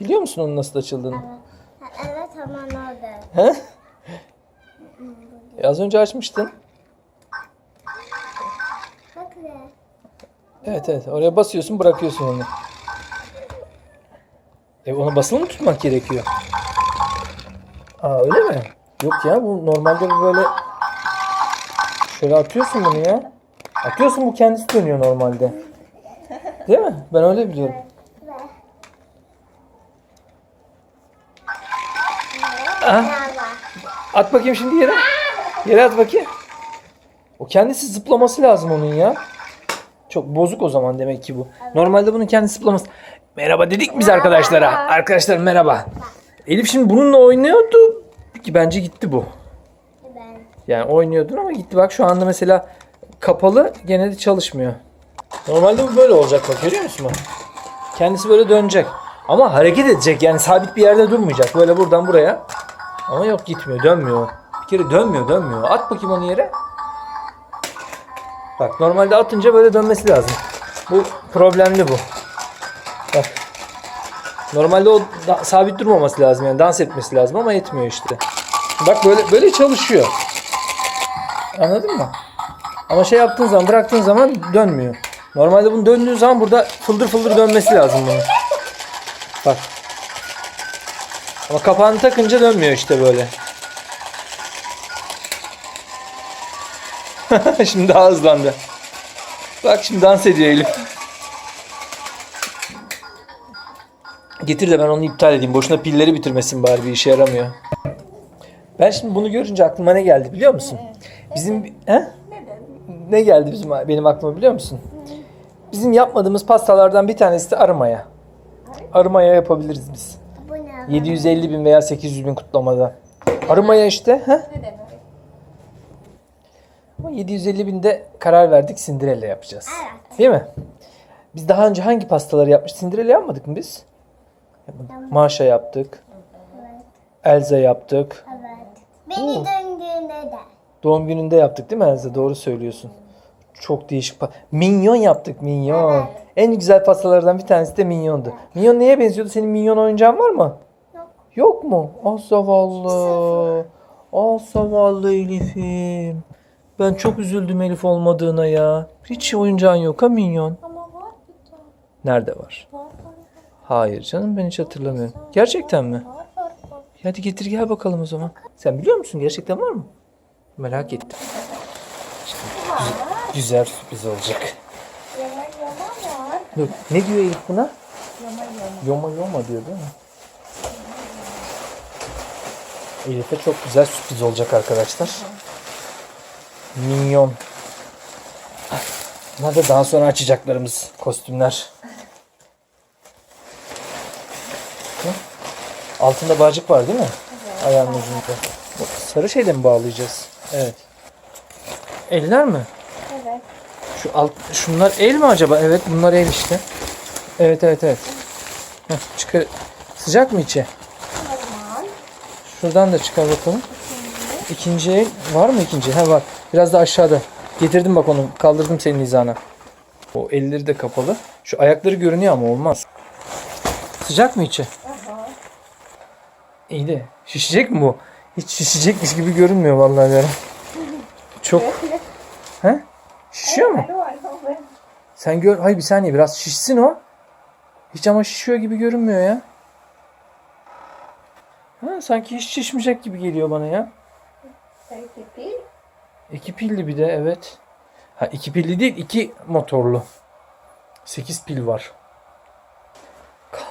Biliyor musun onun nasıl açıldığını? Evet. Evet hemen orada. He? E, az önce açmıştın. Bak ne? Evet evet. Oraya basıyorsun bırakıyorsun onu. E onu basılı mı tutmak gerekiyor? Aa öyle mi? Yok ya bu normalde bu böyle şöyle atıyorsun bunu ya. Atıyorsun bu kendisi dönüyor normalde. Değil mi? Ben öyle biliyorum. Lava. at bakayım şimdi yere. Yere at bakayım. O kendisi zıplaması lazım onun ya. Çok bozuk o zaman demek ki bu. Normalde bunun kendisi zıplaması. Merhaba dedik biz arkadaşlara. Arkadaşlar merhaba. Elif şimdi bununla oynuyordu. Ki bence gitti bu. Yani oynuyordun ama gitti. Bak şu anda mesela kapalı gene de çalışmıyor. Normalde bu böyle olacak bak görüyor musun? Kendisi böyle dönecek. Ama hareket edecek yani sabit bir yerde durmayacak. Böyle buradan buraya. Ama yok gitmiyor dönmüyor. Bir kere dönmüyor dönmüyor. At bakayım onu yere. Bak normalde atınca böyle dönmesi lazım. Bu problemli bu. Bak. Normalde o da- sabit durmaması lazım yani dans etmesi lazım ama etmiyor işte. Bak böyle böyle çalışıyor. Anladın mı? Ama şey yaptığın zaman bıraktığın zaman dönmüyor. Normalde bunu döndüğün zaman burada fıldır fıldır dönmesi lazım bunun. Bak. Ama kapağını takınca dönmüyor işte böyle. şimdi daha hızlandı. Bak şimdi dans ediyor Elif. Getir de ben onu iptal edeyim. Boşuna pilleri bitirmesin bari bir işe yaramıyor. Ben şimdi bunu görünce aklıma ne geldi biliyor musun? Bizim he? Ne geldi bizim benim aklıma biliyor musun? Bizim yapmadığımız pastalardan bir tanesi de arımaya. Arımaya yapabiliriz biz. Bu ne? 750 bin veya 800 bin kutlamada. Arımaya işte. He? Ne demek? Ama 750 binde karar verdik Cinderella yapacağız. Evet. Değil mi? Biz daha önce hangi pastaları yapmış? Cinderella yapmadık mı biz? Maşa yaptık. Evet. Elza yaptık. Evet. Beni Oo. döndüğünde de. Doğum gününde yaptık değil mi Elza? Doğru söylüyorsun. Çok değişik. pa- Minyon yaptık minyon. Evet. En güzel pastalardan bir tanesi de minyondu. Minyon neye benziyordu? Senin minyon oyuncağın var mı? Yok. Mu? Ah zavallı. Ah zavallı Elif'im. Ben çok üzüldüm Elif olmadığına ya. Hiç oyuncağın yok ha minyon. Ama var bir tane. Nerede var? Var var Hayır canım ben hiç hatırlamıyorum. Gerçekten mi? var var. var. Hadi getir gel bakalım o zaman. Sen biliyor musun gerçekten var mı? Merak ettim. Şimdi güzel, güzel sürpriz olacak. Yama yama var. Dur ne diyor Elif buna? Yama yama. Yoma yoma diyor değil mi? Elif'e çok güzel sürpriz olacak arkadaşlar. Minyon. Bunlar da daha sonra açacaklarımız kostümler. Altında bağcık var değil mi? Ayağının ucunda. Sarı şeyle mi bağlayacağız? Evet. Eller mi? Evet. Şu alt, şunlar el mi acaba? Evet bunlar el işte. Evet evet evet. Heh, çıkar. Sıcak mı içi? Şuradan da çıkar bakalım. İkinci el var mı ikinci? Ha var. Biraz da aşağıda. Getirdim bak onu. Kaldırdım senin hizana. O elleri de kapalı. Şu ayakları görünüyor ama olmaz. Sıcak mı içi? İyi de şişecek mi bu? Hiç şişecekmiş gibi görünmüyor vallahi Vera. Çok. He? Şişiyor mu? Sen gör. Hayır bir saniye biraz şişsin o. Hiç ama şişiyor gibi görünmüyor ya. Ha, sanki hiç şişmeyecek gibi geliyor bana ya. Belki pil. İki pilli bir de evet. Ha iki pilli değil iki motorlu. Sekiz pil var.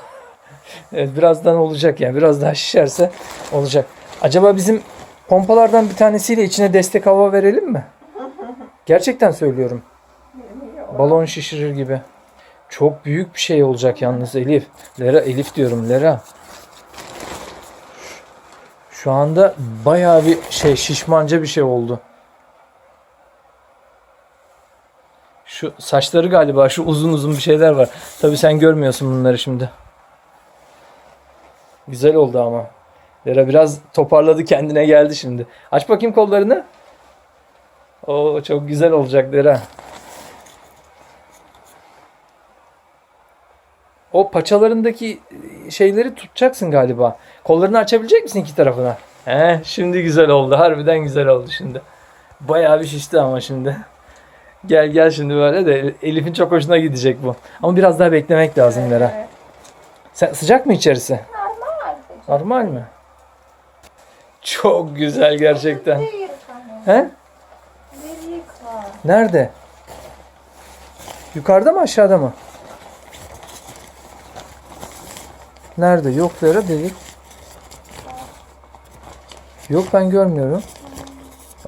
evet birazdan olacak yani. Biraz daha şişerse olacak. Acaba bizim pompalardan bir tanesiyle içine destek hava verelim mi? Gerçekten söylüyorum. Balon şişirir gibi. Çok büyük bir şey olacak yalnız Elif. Lera Elif diyorum Lera. Şu anda bayağı bir şey şişmanca bir şey oldu. Şu saçları galiba şu uzun uzun bir şeyler var. Tabii sen görmüyorsun bunları şimdi. Güzel oldu ama. Lera biraz toparladı kendine geldi şimdi. Aç bakayım kollarını. Oo çok güzel olacak Lera. o paçalarındaki şeyleri tutacaksın galiba. Kollarını açabilecek misin iki tarafına? He, şimdi güzel oldu. Harbiden güzel oldu şimdi. Bayağı bir şişti ama şimdi. Gel gel şimdi böyle de Elif'in çok hoşuna gidecek bu. Ama biraz daha beklemek lazım Lera. Evet. Sen, sıcak mı içerisi? Normal. Normal mi? Çok güzel gerçekten. He? Nerede? Yukarıda mı aşağıda mı? Nerede? Yok Lera delik. Yok ben görmüyorum.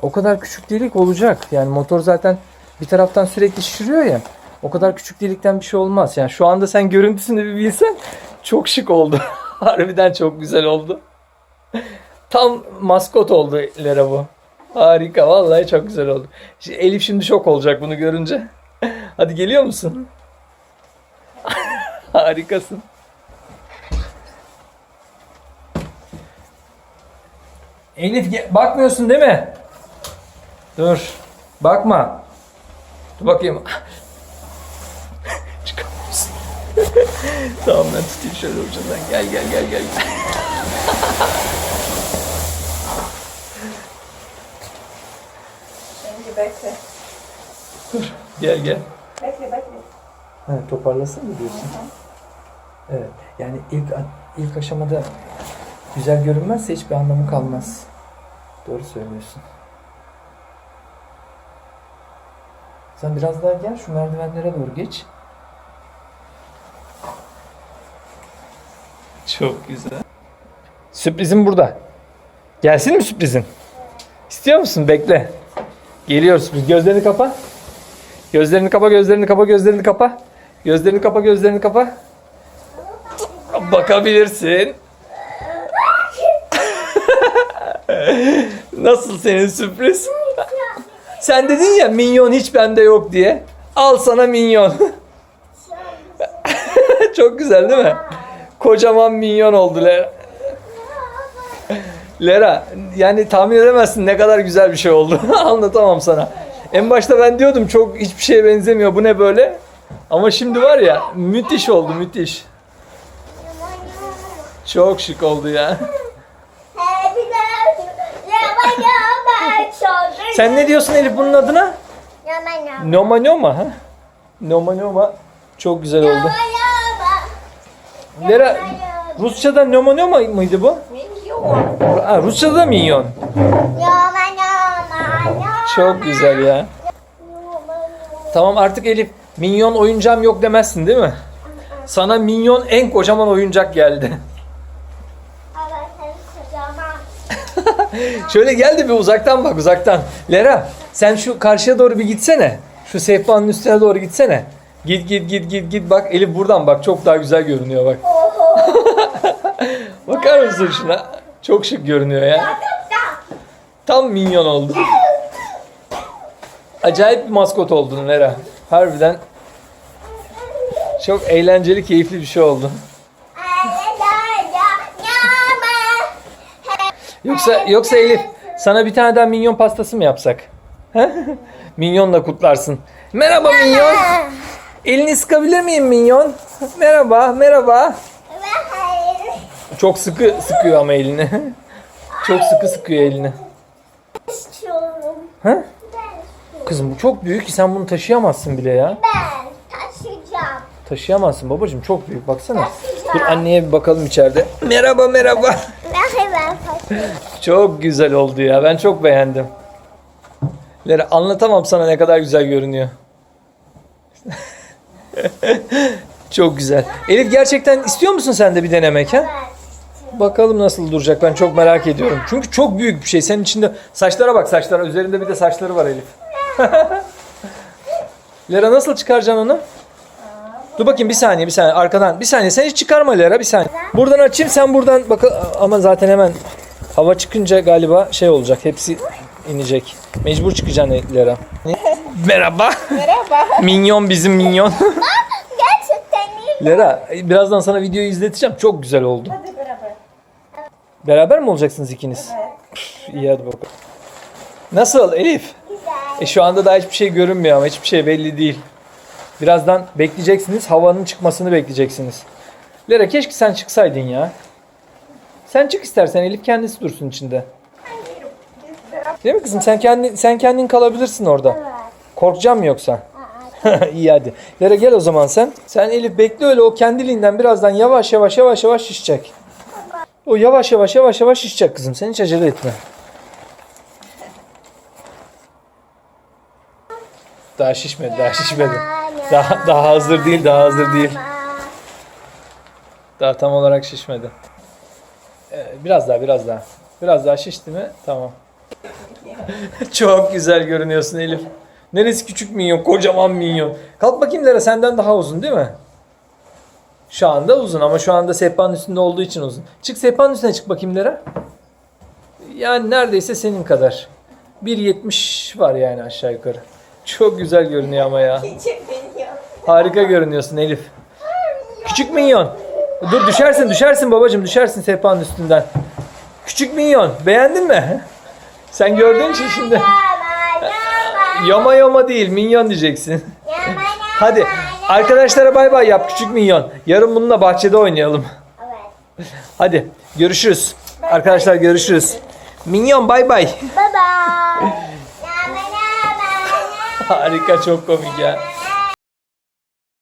O kadar küçük delik olacak. Yani motor zaten bir taraftan sürekli şişiriyor ya. O kadar küçük delikten bir şey olmaz. Yani şu anda sen görüntüsünü bir bilsen çok şık oldu. Harbiden çok güzel oldu. Tam maskot oldu Lera bu. Harika vallahi çok güzel oldu. Şimdi Elif şimdi şok olacak bunu görünce. Hadi geliyor musun? Harikasın. Elif bakmıyorsun değil mi? Dur. Bakma. Dur bakayım. Çıkamıyorsun. tamam ben tutayım şöyle ucundan. Gel gel gel gel. Şimdi bekle. Gel gel. Bekle bekle. Ha, toparlasın mı diyorsun? Evet. Yani ilk ilk aşamada güzel görünmezse hiçbir anlamı kalmaz. Doğru söylüyorsun. Sen biraz daha gel şu merdivenlere doğru geç. Çok güzel. Sürprizim burada. Gelsin mi sürprizin? İstiyor musun? Bekle. Geliyor sürpriz. Gözlerini kapa. Gözlerini kapa, gözlerini kapa, gözlerini kapa. Gözlerini kapa, gözlerini kapa. Bakabilirsin. Nasıl senin sürpriz? Sen dedin ya minyon hiç bende yok diye. Al sana minyon. Çok güzel değil mi? Kocaman minyon oldu Lera. Lera yani tahmin edemezsin ne kadar güzel bir şey oldu. Anlatamam sana. En başta ben diyordum çok hiçbir şeye benzemiyor. Bu ne böyle? Ama şimdi var ya müthiş oldu müthiş. Çok şık oldu ya. Sen ne diyorsun Elif bunun adına? Noma Noma ha? Noma Noma çok güzel oldu. Lera Rusça'da Noma Noma mıydı bu? Milyon. Ha, Rusça'da minyon. Çok güzel ya. Tamam artık Elif minyon oyuncağım yok demezsin değil mi? Sana minyon en kocaman oyuncak geldi. Şöyle gel de bir uzaktan bak uzaktan. Lera sen şu karşıya doğru bir gitsene. Şu sehpanın üstüne doğru gitsene. Git git git git git bak Elif buradan bak çok daha güzel görünüyor bak. Bakar mısın şuna? Çok şık görünüyor ya. Tam minyon oldu. Acayip bir maskot oldun Lera. Harbiden çok eğlenceli, keyifli bir şey oldu. Yoksa yoksa Elif sana bir tane daha minyon pastası mı yapsak? Minyonla kutlarsın. Merhaba minyon. Elini sıkabilir miyim minyon? Merhaba, merhaba. Çok sıkı sıkıyor ama elini. Çok sıkı sıkıyor elini. Ha? Kızım bu çok büyük ki sen bunu taşıyamazsın bile ya. Ben taşıyacağım. Taşıyamazsın babacığım çok büyük baksana. Dur anneye bir bakalım içeride. Merhaba merhaba. Çok güzel oldu ya. Ben çok beğendim. Lera anlatamam sana ne kadar güzel görünüyor. çok güzel. Elif gerçekten istiyor musun sen de bir denemek ha? Bakalım nasıl duracak ben çok merak ediyorum. Çünkü çok büyük bir şey. Senin içinde saçlara bak saçlara. Üzerinde bir de saçları var Elif. Lera nasıl çıkaracaksın onu? Dur bakayım bir saniye bir saniye arkadan. Bir saniye sen hiç çıkarma Lera bir saniye. Buradan açayım sen buradan bak ama zaten hemen hava çıkınca galiba şey olacak. Hepsi inecek. Mecbur çıkacaksın Lera. Merhaba. Merhaba. Minyon bizim minyon. Gerçekten iyi. Lera birazdan sana videoyu izleteceğim. Çok güzel oldu. Hadi beraber. Beraber mi olacaksınız ikiniz? Evet. İyi hadi bakalım. Nasıl Elif? Güzel. E şu anda daha hiçbir şey görünmüyor ama hiçbir şey belli değil. Birazdan bekleyeceksiniz. Havanın çıkmasını bekleyeceksiniz. Lera keşke sen çıksaydın ya. Sen çık istersen Elif kendisi dursun içinde. Değil mi kızım? Sen kendin sen kendin kalabilirsin orada. Korkacağım mı yoksa? İyi hadi. Lera gel o zaman sen. Sen Elif bekle öyle o kendiliğinden birazdan yavaş yavaş yavaş yavaş şişecek. O yavaş yavaş yavaş yavaş şişecek kızım. Sen hiç acele etme. Daha şişmedi, daha şişmedi. Daha daha hazır değil, daha hazır değil. Daha tam olarak şişmedi. Ee, biraz daha, biraz daha. Biraz daha şişti mi? Tamam. Çok güzel görünüyorsun Elif. Neresi küçük minyon, kocaman minyon. Kalk bakayım Lera senden daha uzun değil mi? Şu anda uzun ama şu anda sehpanın üstünde olduğu için uzun. Çık sehpanın üstüne çık bakayım Lera. Yani neredeyse senin kadar. 1.70 var yani aşağı yukarı. Çok güzel görünüyor ama ya. Harika görünüyorsun Elif. Küçük minyon. Dur düşersin düşersin babacım düşersin sehpanın üstünden. Küçük minyon beğendin mi? Sen gördüğün için şimdi Yama yama değil minyon diyeceksin. Hadi arkadaşlara bay bay yap küçük minyon. Yarın bununla bahçede oynayalım. Hadi görüşürüz. Arkadaşlar görüşürüz. Minyon bay bay. Yama yama. Harika çok komik ya.